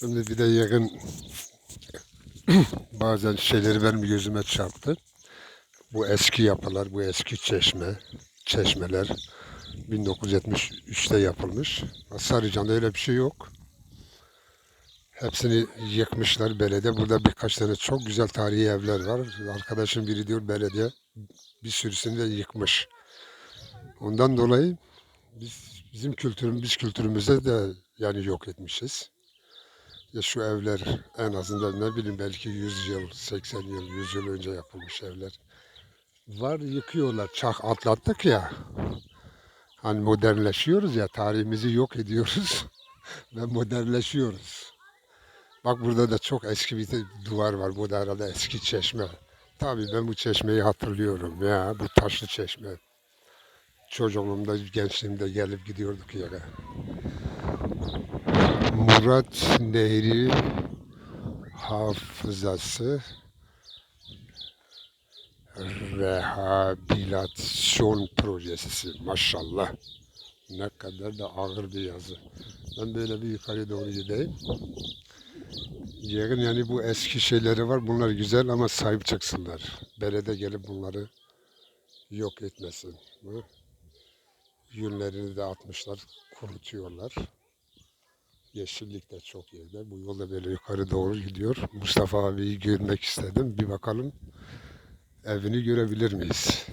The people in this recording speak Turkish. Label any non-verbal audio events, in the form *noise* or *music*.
Şimdi bir de yakın *coughs* bazen şeyleri benim gözüme çarptı. Bu eski yapılar, bu eski çeşme, çeşmeler 1973'te yapılmış. Sarıcan'da öyle bir şey yok. Hepsini yıkmışlar belediye. Burada birkaç tane çok güzel tarihi evler var. Arkadaşım biri diyor belediye bir sürüsünü de yıkmış. Ondan dolayı biz bizim kültürümüz biz kültürümüzde de yani yok etmişiz. Ya şu evler en azından ne bileyim belki 100 yıl, 80 yıl, 100 yıl önce yapılmış evler. Var yıkıyorlar. Çak atlattık ya. Hani modernleşiyoruz ya tarihimizi yok ediyoruz *laughs* ve modernleşiyoruz. Bak burada da çok eski bir duvar var. Bu da herhalde eski çeşme. Tabii ben bu çeşmeyi hatırlıyorum ya. Bu taşlı çeşme. Çocukluğumda, gençliğimde gelip gidiyorduk yere. Murat Nehri Hafızası Rehabilitasyon Projesi. Maşallah. Ne kadar da ağır bir yazı. Ben böyle bir yukarı doğru gideyim. Yarın yani bu eski şeyleri var. Bunlar güzel ama sahip çıksınlar. Belediye gelip bunları yok etmesin. Yünlerini de atmışlar, kurutuyorlar. Yeşillik de çok yerde. Bu yolda böyle yukarı doğru gidiyor. Mustafa abiyi görmek istedim. Bir bakalım evini görebilir miyiz?